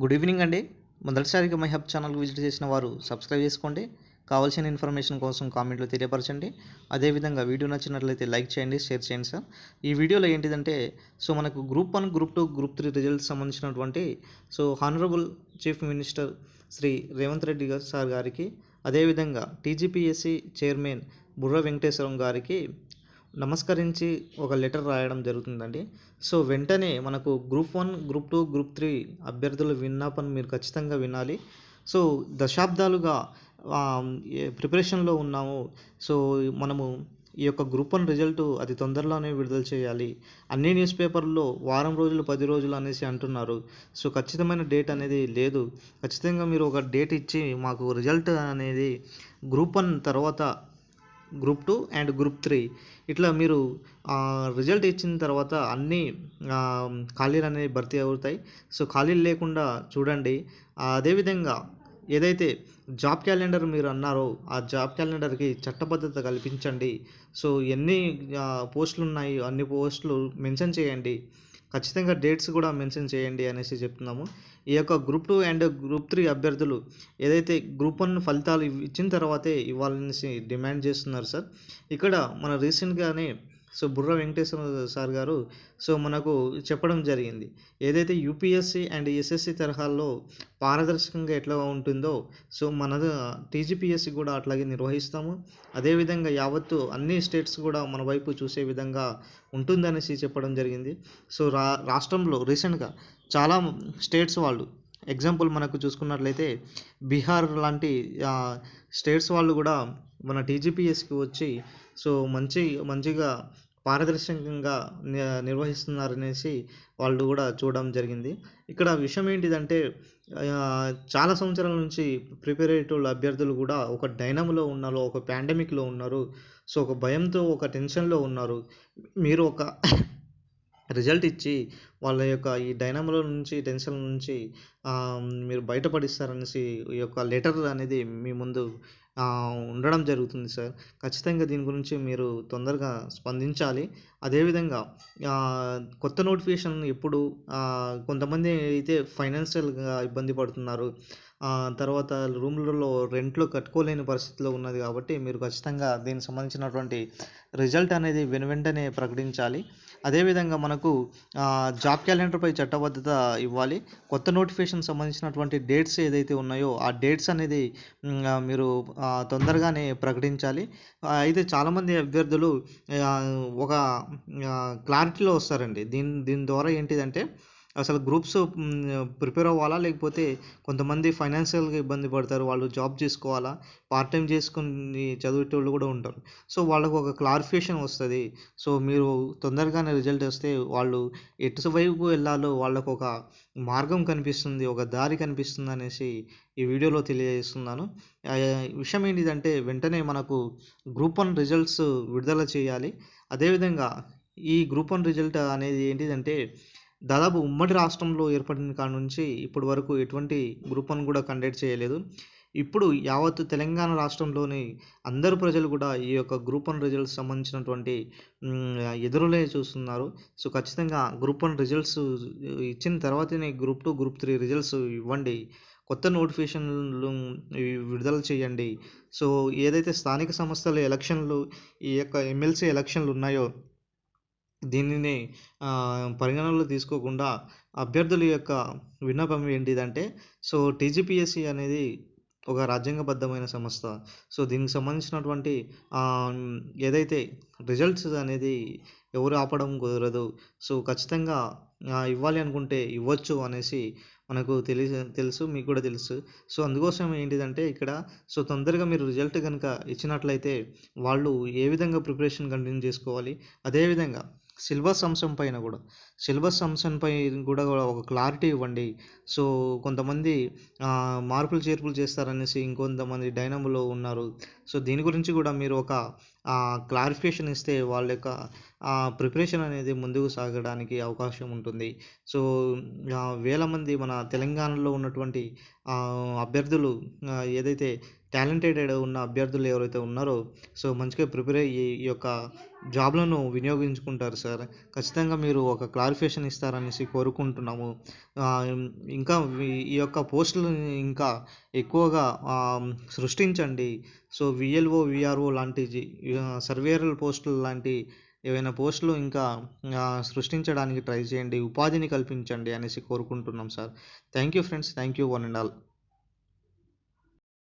Good evening అండి. మొదటిసారిగా my hub channel visit చేసిన వారు సబ్స్క్రైబ్ చేసుకోండి. కావాల్సిన ఇన్ఫర్మేషన్ కోసం కామెంట్లో తెలియపరచండి. అదేవిధంగా వీడియో నచ్చినట్లయితే లైక్ చేయండి షేర్ చేయండి సార్. ఈ వీడియోలో ఏంటిదంటే సో మనకు group one group two group three results సంబంధించినటువంటి so honourable chief minister Shri Revanth Reddy sir గారికి అదేవిధంగా టీజీపీఎస్సీ చైర్మన్ బుర్ర వెంకటేశ్వరం గారికి నమస్కరించి ఒక లెటర్ రాయడం జరుగుతుందండి. సో వెంటనే మనకు group one group two group three అభ్యర్థుల విన్నపం మీరు ఖచ్చితంగా వినాలి. సో దశాబ్దాలుగా ప్రిపరేషన్లో ఉన్నాము. సో మనము ఈ యొక్క గ్రూప్ వన్ రిజల్ట్ అతి తొందరలోనే విడుదల చేయాలి. అన్ని న్యూస్ పేపర్లో వారం రోజులు పది రోజులు అనేసి అంటున్నారు. సో ఖచ్చితమైన డేట్ అనేది లేదు. ఖచ్చితంగా మీరు ఒక డేట్ ఇచ్చి మాకు రిజల్ట్ అనేది గ్రూప్ వన్ తర్వాత group two and group three. ఇట్లా మీరు రిజల్ట్ ఇచ్చిన తర్వాత అన్ని ఖాళీలు అనేవి భర్తీ అవుతాయి. సో ఖాళీలు లేకుండా చూడండి. అదేవిధంగా ఏదైతే జాబ్ క్యాలెండర్ మీరు అన్నారో ఆ జాబ్ క్యాలెండర్కి చట్టబద్ధత కల్పించండి. సో ఎన్ని పోస్టులు ఉన్నాయి అన్ని పోస్టులు మెన్షన్ చేయండి. ఖచ్చితంగా డేట్స్ కూడా మెన్షన్ చేయండి అనేసి చెప్తున్నాము. ఈ యొక్క group two and group three అభ్యర్థులు ఏదైతే గ్రూప్ వన్ ఫలితాలు ఇచ్చిన తర్వాతే ఇవ్వాలనేసి డిమాండ్ చేస్తున్నారు సార్. ఇక్కడ మన రీసెంట్గానే సో బుర్ర వెంకటేశ్వర సార్ గారు సో మనకు చెప్పడం జరిగింది. ఏదైతే యూపీఎస్సి అండ్ ఎస్ఎస్సి తరహాల్లో పారదర్శకంగా ఎట్లా ఉంటుందో సో మన టీజీపీఎస్సి కూడా అట్లాగే నిర్వహిస్తాము. అదేవిధంగా యావత్తు అన్ని స్టేట్స్ కూడా మన వైపు చూసే విధంగా ఉంటుందనేసి చెప్పడం జరిగింది. సో రా రాష్ట్రంలో రీసెంట్గా చాలా స్టేట్స్ వాళ్ళు ఎగ్జాంపుల్ మనకు చూసుకున్నట్లయితే బీహార్ లాంటి స్టేట్స్ వాళ్ళు కూడా మన టీజీపీఎస్కి వచ్చి సో మంచి మంచిగా పారదర్శకంగా ని- నిర్వహిస్తున్నారనేసి వాళ్ళు కూడా చూడడం జరిగింది. ఇక్కడ విషయం ఏంటిదంటే చాలా సంవత్సరాల నుంచి ప్రిపేర్ అయ్యేటోళ్ళు అభ్యర్థులు కూడా ఒక డైనమ్లో ఉన్నారు ఒక పాండమిక్లో ఉన్నారు. సో ఒక భయంతో ఒక టెన్షన్లో ఉన్నారు. మీరు ఒక రిజల్ట్ ఇచ్చి వాళ్ళ యొక్క ఈ డైనమలో నుంచి టెన్షన్ నుంచి మీరు బయటపడిస్తారనేసి ఈ యొక్క లెటర్ అనేది మీ ముందు ఉండడం జరుగుతుంది సార్. ఖచ్చితంగా దీని గురించి మీరు తొందరగా స్పందించాలి. అదేవిధంగా కొత్త నోటిఫికేషన్ ఎప్పుడు కొంతమంది అయితే ఫైనాన్షియల్గా ఇబ్బంది పడుతున్నారు. తర్వాత రూమ్లలో రెంట్లు కట్టుకోలేని పరిస్థితిలో ఉన్నది కాబట్టి మీరు ఖచ్చితంగా దీనికి సంబంధించినటువంటి రిజల్ట్ అనేది వెను వెంటనే ప్రకటించాలి. అదేవిధంగా మనకు జాబ్ క్యాలెండర్పై చట్టబద్ధత ఇవ్వాలి. కొత్త నోటిఫికేషన్ సంబంధించినటువంటి డేట్స్ ఏదైతే ఉన్నాయో ఆ డేట్స్ అనేది మీరు తొందరగానే ప్రకటించాలి. అయితే చాలామంది అభ్యర్థులు ఒక క్లారిటీలో వస్తారండి. దీని దీని ద్వారా ఏంటిదంటే అసలు గ్రూప్స్ ప్రిపేర్ అవ్వాలా? లేకపోతే కొంతమంది ఫైనాన్షియల్గా ఇబ్బంది పడతారు వాళ్ళు జాబ్ చేసుకోవాలా? పార్ట్ టైం చేసుకుని చదివేటోళ్ళు కూడా ఉంటారు. సో వాళ్ళకు ఒక క్లారిఫికేషన్ వస్తుంది. సో మీరు తొందరగానే రిజల్ట్ వస్తే వాళ్ళు ఎటు వైపు వెళ్ళాలో వాళ్ళకు ఒక మార్గం కనిపిస్తుంది ఒక దారి కనిపిస్తుంది అనేసి ఈ వీడియోలో తెలియజేస్తున్నాను. విషయం ఏంటిదంటే వెంటనే మనకు గ్రూప్ వన్ రిజల్ట్స్ విడుదల చేయాలి. అదేవిధంగా ఈ గ్రూప్ వన్ రిజల్ట్ అనేది ఏంటిదంటే దాదాపు ఉమ్మడి రాష్ట్రంలో ఏర్పడిన కాడ నుంచి ఇప్పటి వరకు ఎటువంటి గ్రూప్ వన్ కూడా కండక్ట్ చేయలేదు. ఇప్పుడు యావత్తు తెలంగాణ రాష్ట్రంలోని అందరు ప్రజలు కూడా ఈ యొక్క గ్రూప్ వన్ రిజల్ట్స్ సంబంధించినటువంటి ఎదురులే చూస్తున్నారు. సో ఖచ్చితంగా గ్రూప్ వన్ రిజల్ట్స్ ఇచ్చిన తర్వాతనే group two group three results ఇవ్వండి. కొత్త నోటిఫికేషన్లు విడుదల చేయండి. సో ఏదైతే స్థానిక సంస్థల ఎలక్షన్లు ఈ యొక్క ఎమ్మెల్సీ ఎలక్షన్లు ఉన్నాయో దీనిని పరిగణనలో తీసుకోకుండా అభ్యర్థుల యొక్క విన్నపం ఏంటిదంటే సో టీజీపీఎస్సీ అనేది ఒక రాజ్యాంగబద్ధమైన సంస్థ. సో దీనికి సంబంధించినటువంటి ఏదైతే రిజల్ట్స్ అనేది ఎవరు ఆపడం కుదరదు సో ఖచ్చితంగా ఇవ్వాలి అనుకుంటే ఇవ్వచ్చు అనేసి మనకు తెలిసి తెలుసు మీకు కూడా తెలుసు. సో అందుకోసం ఏంటిదంటే ఇక్కడ సో తొందరగా మీరు రిజల్ట్ కనుక ఇచ్చినట్లయితే వాళ్ళు ఏ విధంగా ప్రిపరేషన్ కంటిన్యూ చేసుకోవాలి అదేవిధంగా సిలబస్ అంశం పైన కూడా. సిలబస్ అంశంపై కూడా ఒక క్లారిటీ ఇవ్వండి. సో కొంతమంది మార్పులు చేర్పులు చేస్తారనేసి ఇంకొంతమంది డైనమోలో ఉన్నారు. సో దీని గురించి కూడా మీరు ఒక క్లారిఫికేషన్ ఇస్తే వాళ్ళ యొక్క ప్రిపరేషన్ అనేది ముందుకు సాగడానికి అవకాశం ఉంటుంది. సో వేల మంది మన తెలంగాణలో ఉన్నటువంటి అభ్యర్థులు ఏదైతే టాలెంటెడ్ ఉన్న అభ్యర్థులు ఎవరైతే ఉన్నారో సో మంచిగా ప్రిపేర్ అయ్యి ఈ యొక్క జాబ్లను వినియోగించుకుంటారు సార్. ఖచ్చితంగా మీరు ఒక క్లారిఫికేషన్ ఇస్తారనేసి కోరుకుంటున్నాము. ఇంకా ఈ- యొక్క పోస్టులను ఇంకా ఎక్కువగా సృష్టించండి. సో విఎల్ఓ విఆర్ఓ లాంటి జి- పోస్టులు లాంటి ఏవైనా పోస్టులు ఇంకా సృష్టించడానికి ట్రై చేయండి ఉపాధిని కల్పించండి అనేసి కోరుకుంటున్నాం sir. Thank you friends thank you one and all.